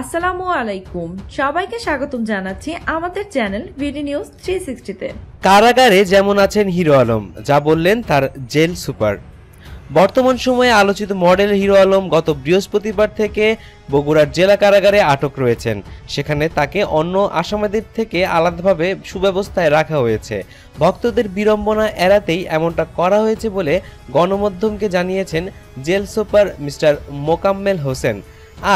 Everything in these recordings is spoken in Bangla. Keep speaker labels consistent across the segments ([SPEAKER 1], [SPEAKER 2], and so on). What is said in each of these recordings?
[SPEAKER 1] আসসালামু আলাইকুম। সবাইকে স্বাগতম জানাচ্ছি আমাদের চ্যানেল ভিডি নিউজ থ্রি সিক্সটিতে
[SPEAKER 2] কারাগারে যেমন আছেন হিরো আলম, যা বললেন তার জেল সুপার। বর্তমান সময়ে আলোচিত মডেল হিরো আলম গত বৃহস্পতিবার থেকে বগুড়ার জেলা কারাগারে আটক রয়েছেন। সেখানে তাকে অন্য আসামিদের থেকে আলাদাভাবে সুব্যবস্থায় রাখা হয়েছে। ভক্তদের বিড়ম্বনা এড়াতেই এমনটা করা হয়েছে বলে গণমাধ্যমকে জানিয়েছেন jail super mister Mokammel Hossain.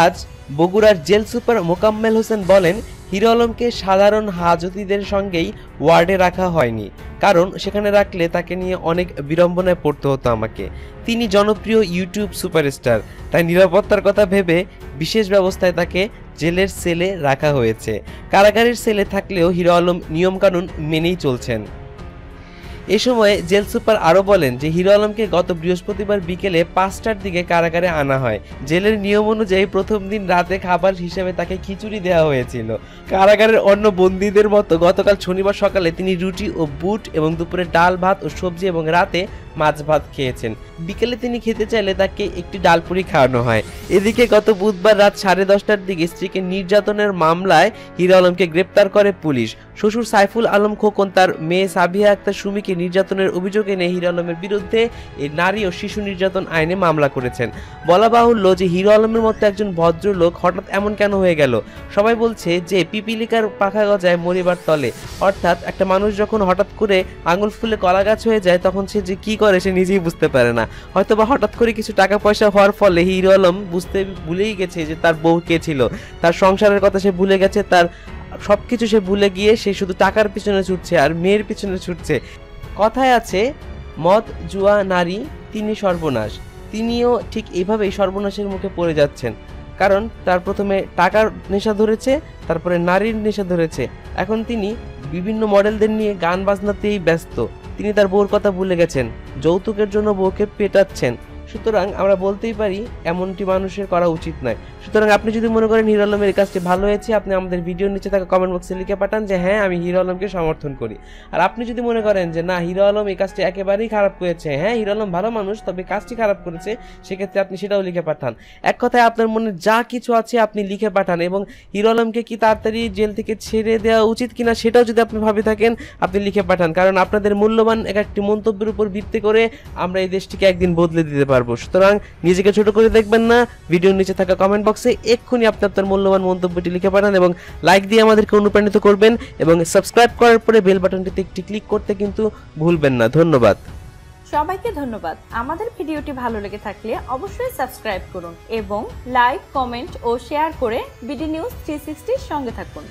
[SPEAKER 2] আজ বগুড়ার জেল সুপার মোকাম্মেল হোসেন বলেন, হিরো আলমকে সাধারণ হাজতিদের সঙ্গেই ওয়ার্ডে রাখা হয়নি, কারণ সেখানে রাখলে তাকে নিয়ে অনেক বিড়ম্বনায় পড়তে হতো আমাকে। তিনি জনপ্রিয় ইউটিউব সুপারস্টার, তাই নিরাপত্তার কথা ভেবে বিশেষ ব্যবস্থায় তাকে জেলের সেলে রাখা হয়েছে। কারাগারের সেলে থাকলেও হিরো আলম নিয়মকানুন মেনেই চলছেন। এ সময় জেল সুপার আরও বলেন যে হিরো আলমকে গত বৃহস্পতিবার বিকেলে পাঁচটার দিকে কারাগারে আনা হয়। জেলের নিয়ম অনুযায়ী প্রথম দিন রাতে খাবার হিসেবে তাকে খিচুড়ি দেওয়া হয়েছিল। কারাগারের অন্য বন্দীদের মতো গতকাল শনিবার সকালে তিনি রুটি ও বুট এবং দুপুরে ডাল, ভাত ও সবজি এবং রাতে মাছ ভাত খেয়েছেন। বিকেলে তিনি খেতে চাইলে তাকে একটি ডালপুরি খাওয়ানো হয়। এদিকে গত বুধবার রাত সাড়ে দশটার দিকে স্ত্রীকে নির্যাতনের মামলায় হিরো আলমকে গ্রেপ্তার করে পুলিশ। শ্বশুর সাইফুল আলম খোকন, তার মেয়ে সাবিয়া আক্তার সুমিকে নির্যাতনের অভিযোগ এনে হিরো আলমের বিরুদ্ধে নারী ও শিশু নির্যাতন আইনে মামলা করেছেন। বলা বাহুল্য যে হিরো আলমের মতো একজন ভদ্রলোক হঠাৎ এমন কেন হয়ে গেল? সবাই বলছে যে পিপিলিকার পাখা গজায় মরিবার তলে। অর্থাৎ একটা মানুষ যখন হঠাৎ করে আঙুল ফুলে কলা গাছ হয়ে যায়, তখন সে যে কি করে সে নিজেই বুঝতে পারে না। হয়তো বা হঠাৎ করে কিছু টাকা পয়সা হওয়ার ফলে হিরো আলম বুঝতে ভুলেই গেছে যে তার বউ কে ছিল। তার সংসারের কথা সে ভুলে গেছে, তার সবকিছু সে ভুলে গিয়ে সে শুধু টাকার পিছনে ছুটছে আর মেয়ের পিছনে ছুটছে। কথায় আছে, মদ, জুয়া, নারী, তিনি সর্বনাশ। তিনিও ঠিক এইভাবেই সর্বনাশের মুখে পড়ে যাচ্ছেন। কারণ তার প্রথমে টাকার নেশা ধরেছে, তারপরে নারীর নেশা ধরেছে। এখন তিনি বিভিন্ন মডেলদের নিয়ে গান বাজনাতেই ব্যস্ত। তিনি তার বউর কথা ভুলে গেছেন। যৌতুকের জন্য বউকে পেটাচ্ছেন। সুতরাং আমরা বলতেই পারি, এমনটি মানুষের করা উচিত নয়। সুতরাং আপনি যদি মনে করেন হিরো আলমের এই কাজটি ভালো হয়েছে, আপনি আমাদের ভিডিওর নিচে থাকা কমেন্ট বক্সে লিখে পাঠান যে হ্যাঁ আমি হিরো আলমকে সমর্থন করি। আর আপনি যদি মনে করেন যে, না, হিরো আলম এই কাজটি একেবারেই খারাপ করেছে। হ্যাঁ হিরো আলম ভালো মানুষ, তবে কাজটি খারাপ করেছে, সেক্ষেত্রে আপনি সেটাও লিখে পাঠান। এক কথায় আপনার মনে যা কিছু আছে আপনি লিখে পাঠান এবং হিরো আলমকে কি তাড়াতাড়ি জেল থেকে ছেড়ে দেওয়া উচিত কিনা সেটাও যদি আপনি ভাবে থাকেন, আপনি লিখে পাঠান। কারণ আপনাদের মূল্যবান এক একটি মন্তব্যের উপর ভিত্তি করে আমরা এই দেশটিকে একদিন বদলে দিতে পারব। সুতরাং নিজেকে ছোট করে দেখবেন না, ভিডিওর নিচে থাকা কমেন্ট বক্সে এক্ষুনি আপনি আপনার মূল্যবান মন্তব্যটি লিখে পাঠান এবং লাইক দিয়ে আমাদেরকে অনুপ্রাণিত করবেন এবং সাবস্ক্রাইব করার পরে বেল বাটনটিতে একটি ক্লিক করতে কিন্তু ভুলবেন না। ধন্যবাদ।
[SPEAKER 1] সবাইকে ধন্যবাদ। আমাদের ভিডিওটি ভালো লেগে থাকলে অবশ্যই সাবস্ক্রাইব করুন এবং লাইক কমেন্ট ও শেয়ার করে বিডি নিউজ থ্রি সঙ্গে থাকুন।